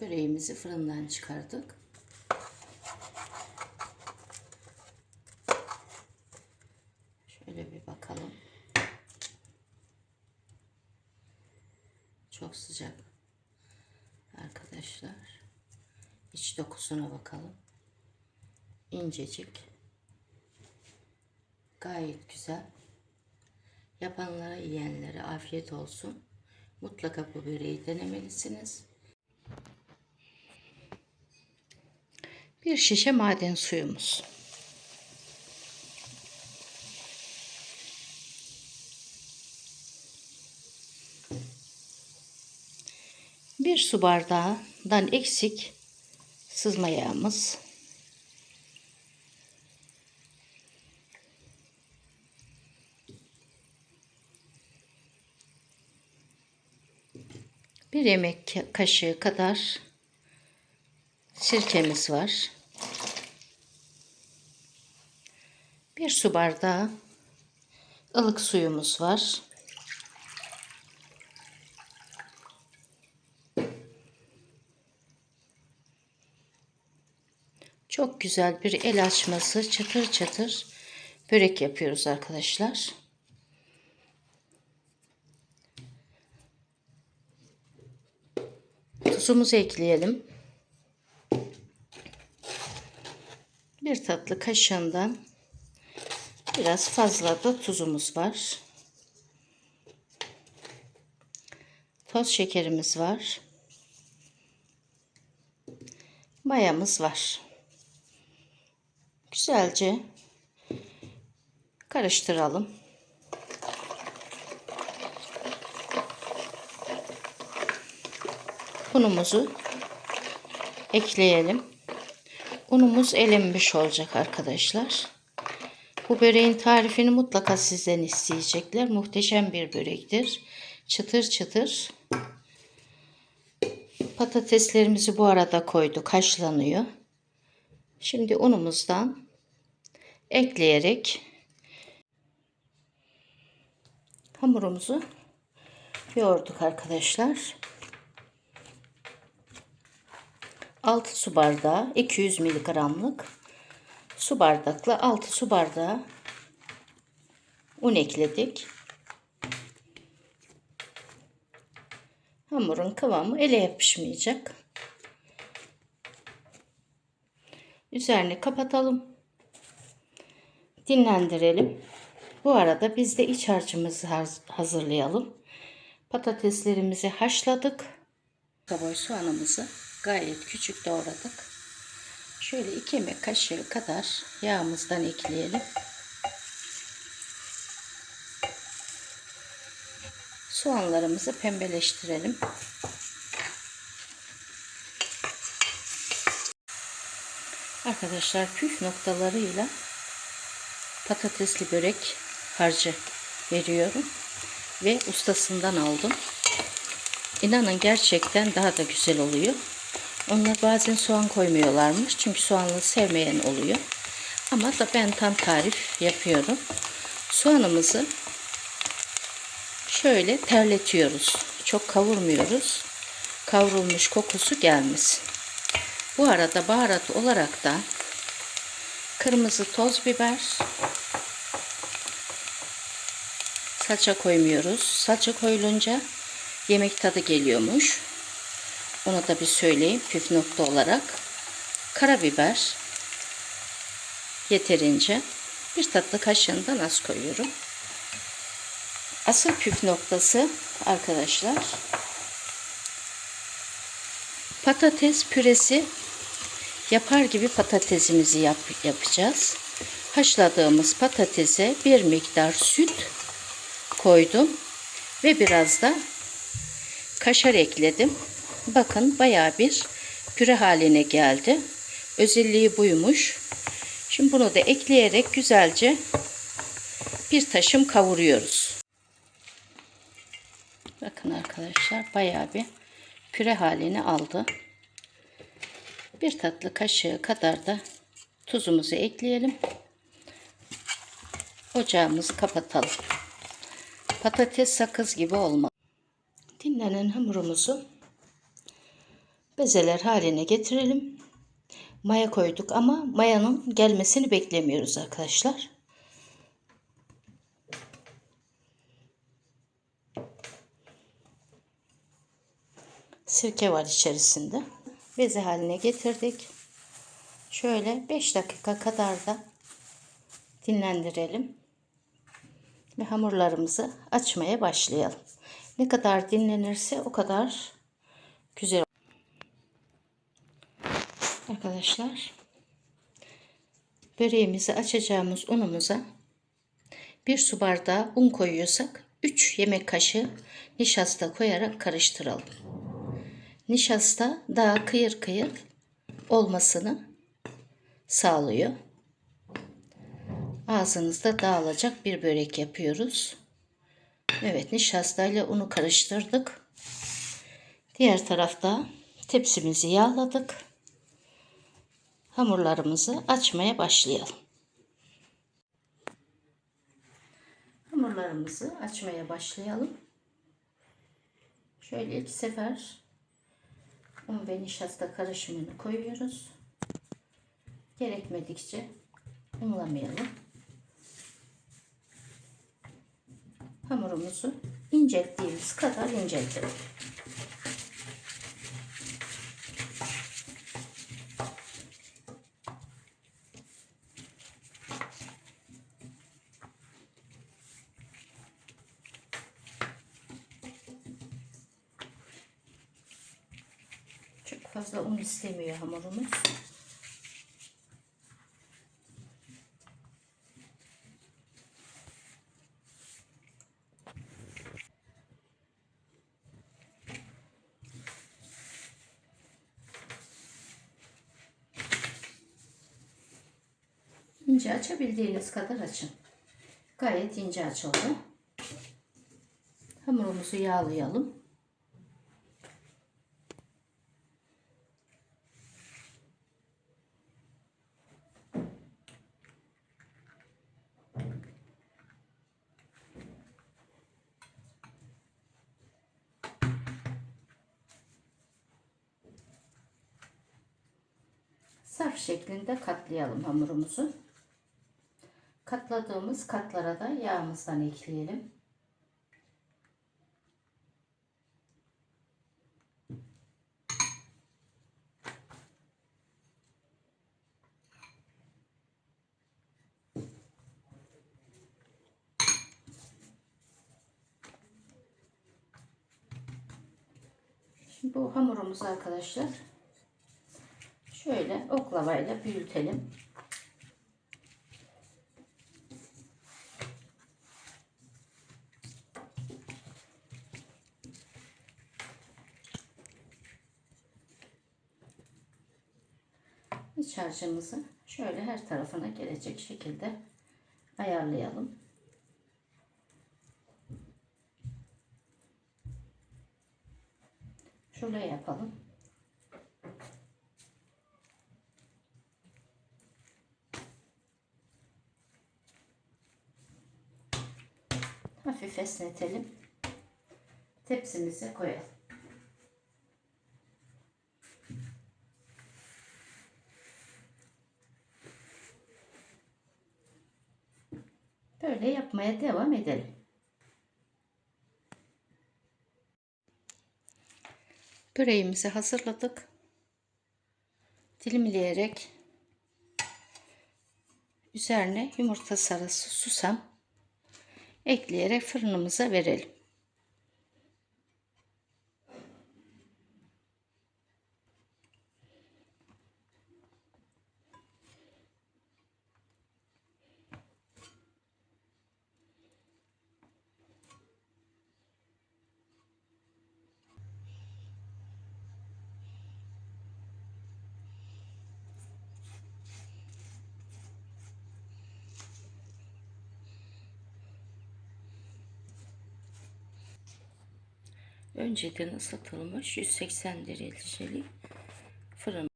Böreğimizi fırından çıkardık. Şöyle bir bakalım. Çok sıcak. Arkadaşlar. İç dokusuna bakalım. İncecik. Gayet güzel. Yapanlara, yiyenlere afiyet olsun. Mutlaka bu böreği denemelisiniz. Bir şişe maden suyumuz. Bir su bardağından eksik sızma yağımız. Bir yemek ka- kaşığı kadar sirkemiz var. Bir su bardağı ılık suyumuz var. Çok güzel bir el açması çıtır çıtır börek yapıyoruz arkadaşlar. Tuzumuzu ekleyelim. Bir tatlı kaşığından biraz fazla da tuzumuz var. Toz şekerimiz var. Mayamız var. Güzelce karıştıralım. Unumuzu ekleyelim. Unumuz elenmiş olacak arkadaşlar. Bu böreğin tarifini mutlaka sizden isteyecekler. Muhteşem bir börektir. Çıtır çıtır. Patateslerimizi bu arada koyduk. Haşlanıyor. Şimdi unumuzdan ekleyerek hamurumuzu yoğurduk arkadaşlar. 6 su bardağı 200 miligramlık su bardakla 6 su bardağı un ekledik. Hamurun kıvamı ele yapışmayacak. Üzerini kapatalım. Dinlendirelim. Bu arada biz de iç harcımızı haz- hazırlayalım. Patateslerimizi haşladık. Kaboy soğanımızı gayet küçük doğradık. Şöyle iki yemek kaşığı kadar yağımızdan ekleyelim. Soğanlarımızı pembeleştirelim. Arkadaşlar püf noktalarıyla patatesli börek harcı veriyorum ve ustasından aldım. İnanın gerçekten daha da güzel oluyor. Onlar bazen soğan koymuyorlarmış. Çünkü soğanlı sevmeyen oluyor. Ama da ben tam tarif yapıyorum. Soğanımızı şöyle terletiyoruz. Çok kavurmuyoruz. Kavrulmuş kokusu gelmesin. Bu arada baharat olarak da kırmızı toz biber, salça koymuyoruz. Salça koyulunca yemek tadı geliyormuş. Onu da bir söyleyeyim püf nokta olarak. Karabiber yeterince bir tatlı kaşığından az koyuyorum. Asıl püf noktası arkadaşlar patates püresi yapar gibi patatesimizi yap, yapacağız. Haşladığımız patatese bir miktar süt koydum ve biraz da kaşar ekledim. Bakın baya bir püre haline geldi. Özelliği buymuş. Şimdi bunu da ekleyerek güzelce bir taşım kavuruyoruz. Bakın arkadaşlar baya bir püre halini aldı. Bir tatlı kaşığı kadar da tuzumuzu ekleyelim. Ocağımızı kapatalım. Patates sakız gibi olmalı. Dinlenen hamurumuzu Bezeler haline getirelim. Maya koyduk ama mayanın gelmesini beklemiyoruz arkadaşlar. Sirke var içerisinde. Beze haline getirdik. Şöyle 5 dakika kadar da dinlendirelim. Ve hamurlarımızı açmaya başlayalım. Ne kadar dinlenirse o kadar güzel. Arkadaşlar böreğimizi açacağımız unumuza bir su bardağı un koyuyorsak 3 yemek kaşığı nişasta koyarak karıştıralım. Nişasta daha kıyır kıyır olmasını sağlıyor. Ağzınızda dağılacak bir börek yapıyoruz. Evet nişastayla unu karıştırdık. Diğer tarafta tepsimizi yağladık. Hamurlarımızı açmaya başlayalım. Hamurlarımızı açmaya başlayalım. Şöyle iki sefer un ve nişasta karışımını koyuyoruz. Gerekmedikçe unlamayalım. Hamurumuzu incelttiğimiz kadar inceltelim. Çok fazla un istemiyor hamurumuz. İnce açabildiğiniz kadar açın. Gayet ince açıldı. Hamurumuzu yağlayalım. Sarf şeklinde katlayalım hamurumuzu. Katladığımız katlara da yağımızdan ekleyelim. Şimdi bu hamurumuzu arkadaşlar şöyle oklavayla büyütelim. İç harcımızı şöyle her tarafına gelecek şekilde ayarlayalım. Şöyle yapalım. Hafif esnetelim. Tepsimize koyalım. Böyle yapmaya devam edelim. Böreğimizi hazırladık. Dilimleyerek üzerine yumurta sarısı susam ekleyerek fırınımıza verelim. Önceden ısıtılmış 180 dereceli fırın